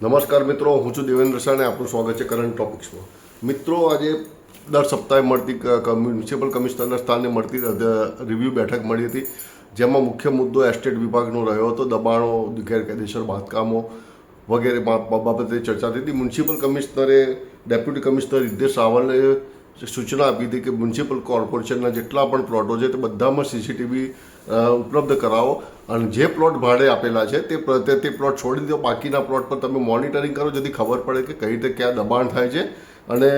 નમસ્કાર મિત્રો, હું છું દેવેન્દ્ર શાહ આપનું સ્વાગત છે કરંટ ટોપિક્સમાં મિત્રો, આજે દર સપ્તાહે મળતી મ્યુનિસિપલ કમિશનરના સ્થાને મળતી રિવ્યૂ બેઠક મળી હતી, જેમાં મુખ્ય મુદ્દો એસ્ટેટ વિભાગનો રહ્યો હતો, દબાણો, ગેરકાયદેસર બાંધકામો વગેરે બાબતે ચર્ચા થઈ હતી. મ્યુનિસિપલ કમિશનરે ડેપ્યુટી કમિશનર રિદ્દેશ રાવલને સૂચના આપી હતી કે મ્યુનિસિપલ કોર્પોરેશનના જેટલા પણ પ્લોટો છે તે બધામાં સીસીટીવી ઉપલબ્ધ કરાવો. અને જે પ્લોટ ભાડે આપેલા છે તે તે પ્લોટ છોડી દો. બાકીના પ્લોટ પર તમે મોનિટરિંગ કરો જેથી ખબર પડે કે કઈ રીતે ક્યાં દબાણ થાય છે. અને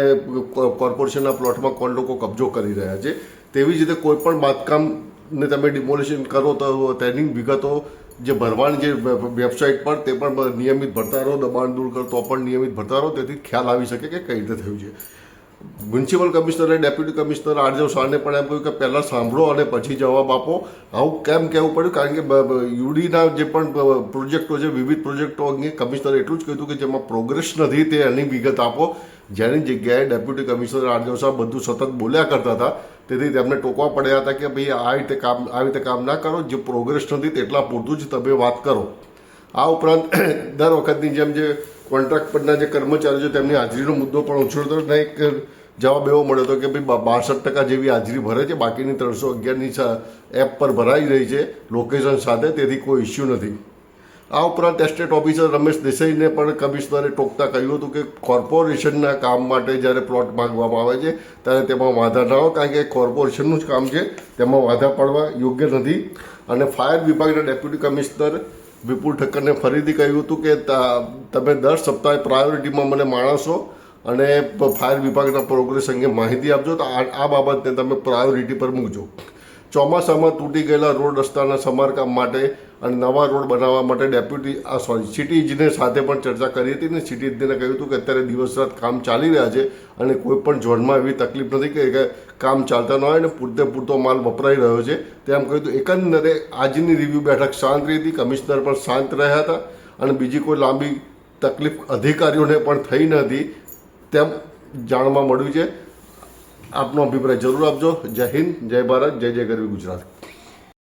કોર્પોરેશનના પ્લોટમાં કોણ લોકો કબજો કરી રહ્યા છે. તેવી જ રીતે કોઈ પણ બાંધકામને તમે ડિમોલિશન કરો તો તેની વિગતો જે ભરવાની જે વેબસાઇટ પર તે પણ નિયમિત ભરતા રહો. દબાણ દૂર કરો તો પણ નિયમિત ભરતા રહો. તેથી ખ્યાલ આવી શકે કે કઈ રીતે થયું છે. મ્યુનિસિપલ કમિશનરે, ડેપ્યુટી કમિશનર આરજવ શાહને પણ એમ કહ્યું કે પહેલાં સાંભળો અને પછી જવાબ આપો. આવું કેમ કહેવું પડ્યું? કારણ કે યુડીના જે પણ પ્રોજેક્ટો છે, વિવિધ પ્રોજેક્ટો અંગે કમિશનરે એટલું જ કહ્યું કે જેમાં પ્રોગ્રેસ નથી, તે એની વિગત આપો. જેની જગ્યાએ ડેપ્યુટી કમિશનર આરજવ શાહ બધું સતત બોલ્યા કરતા હતા, તેથી તેમને ટોકવા પડ્યા હતા કે ભાઈ આ રીતે કામ આવી રીતે કામ ના કરો, જે પ્રોગ્રેસ નથી તેટલા પૂરતું જ તમે વાત કરો. આ ઉપરાંત, દર વખતની જેમ જે કોન્ટ્રાક્ટ પરના જે કર્મચારીઓ છે, તેમની હાજરીનો મુદ્દો પણ ઉછળતો ને એક જવાબ એવો મળ્યો હતો કે ભાઈ બાસઠ ટકા જેવી હાજરી ભરે છે, બાકીની ત્રણસો અગિયારની એપ પર ભરાઈ રહી છે, લોકેશન સાથે, તેથી કોઈ ઇસ્યુ નથી. આ ઉપરાંત એસ્ટેટ ઓફિસર રમેશ દેસાઈને પણ કમિશનરે ટોકતા કહ્યું હતું કે કોર્પોરેશનના કામ માટે જ્યારે પ્લોટ માંગવામાં આવે છે, ત્યારે તેમાં વાંધા ન હોય, કારણ કે કોર્પોરેશનનું જ કામ છે, તેમાં વાંધા પાડવા યોગ્ય નથી. અને ફાયર વિભાગના ડેપ્યુટી કમિશનર વિપુલ ઠક્કરને ફરીથી કહ્યું હતું કે તમે દર સપ્તાહે પ્રાયોરિટીમાં મને માણસો અને ફાયર વિભાગના પ્રોગ્રેસ અંગે માહિતી આપજો. તો આ બાબતને તમે પ્રાયોરિટી પર મૂકજો. ચોમાસામાં તૂટી ગયેલા રોડ રસ્તાના સમારકામ માટે અને નવા રોડ બનાવવા માટે ડેપ્યુટી, આ સોરી, સિટી ઇજનેર સાથે પણ ચર્ચા કરી હતી અને સિટી ઇજનેરે કહ્યું હતું કે અત્યારે દિવસ રાત કામ ચાલી રહ્યા છે અને કોઈ પણ ઝોનમાં એવી તકલીફ નથી કે કામ ચાલતા ન હોય અને પૂરતે પૂરતો માલ વપરાઈ રહ્યો છે. તેમ કહ્યું હતું. એકંદરે આજની રિવ્યૂ બેઠક શાંત રહી હતી, કમિશનર પણ શાંત રહ્યા હતા અને બીજી કોઈ લાંબી તકલીફ અધિકારીઓને પણ થઈ નથી તેમ જાણવા મળ્યું છે. આપનો અભિપ્રાય જરૂર આપજો. જય હિન્દ, જય ભારત, જય જય ગરવી ગુજરાત.